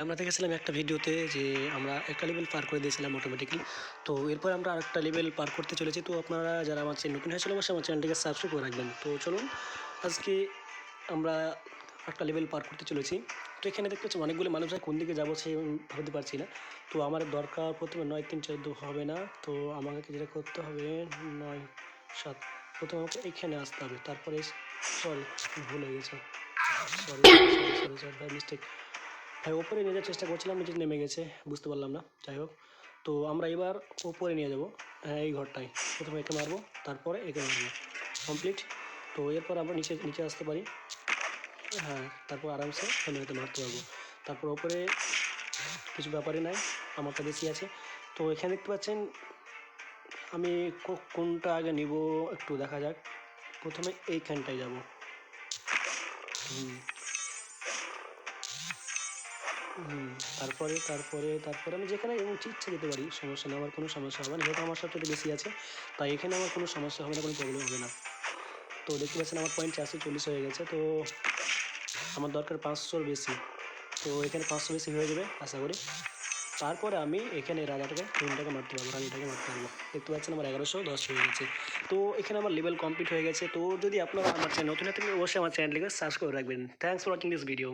আমরা দেখেছিলাম একটা ভিডিওতে যে আমরা একটা লেভেল পার করে দিয়েছিলাম অটোমেটিক্যালি তো এরপর আমরা আরেকটা লেভেল পার করতে চলেছি। তো আপনারা যারা আমার চ্যানেল নতুন হয়েছিল অবশ্যই আমার চ্যানেলটিকে সাবস্ক্রাইব করে রাখবেন। তো চলুন, আজকে আমরা একটা লেভেল পার করতে চলেছি। তো এখানে দেখতে পাচ্ছি অনেকগুলো মানুষ কোন দিকে যাব সে ভাবতে পারছি না। তো আমার দরকার প্রথমে নয়, তিন, চার, দু হবে না। তো আমাকে যেটা করতে হবে, নয়, সাত, প্রথমে আমাকে এখানে আসতে হবে। তারপরে সরি ভুল হয়ে গেছে। Sorry sorry sorry by mistake ভাই ওপরে নিয়ে যাওয়ার চেষ্টা করছিলাম নিচে নেমে গেছে বুঝতে পারলাম না যাই হোক। তো আমরা এবার ওপরে নিয়ে যাব হ্যাঁ এই ঘরটায়। প্রথমে একে মারবো তারপরে একে মারবো। কমপ্লিট। তো এরপর আমরা নিচে নিচে আসতে পারি। হ্যাঁ তারপর আরামসে আমি হয়তো মারতে পারব। তারপর ওপরে কিছু ব্যাপারই নাই আমারটা বেশি আছে। তো এখানে দেখতে পাচ্ছেন আমি কোনটা আগে নিব একটু দেখা যাক। প্রথমে এইখানটায় যাব। হুম, তারপরে তারপরে তারপরে আমি যেখানে ইচ্ছা যেতে পারি, সমস্যা নেই, আমার কোনো সমস্যা হবে না। যেহেতু আমার সবচেয়ে বেশি আছে, তাই এখানে আমার কোনো সমস্যা হবে না, কোনো প্রবলেম হবে না। তো দেখতে পাচ্ছেন আমার পয়েন্ট চারশো চল্লিশ হয়ে গেছে, তো আমার দরকার পাঁচশোর বেশি। তো এখানে পাঁচশো বেশি হয়ে যাবে, আশা করি। তারপরে আমি এখানে রাজাটাকে, তিনটাকে মারতে পারব, রানীটাকে মারতে পারব। দেখতে পাচ্ছেন আমার এগারোশো দশ হয়ে গেছে। তো এখানে আমার লেভেল কমপ্লিট হয়ে গেছে। তো যদি আপনারা আমার চ্যানেল নতুন থাকলে অবশ্যই আমার চ্যানেলটিকে সাবস্ক্রাইব করে রাখবেন। Thanks for watching this video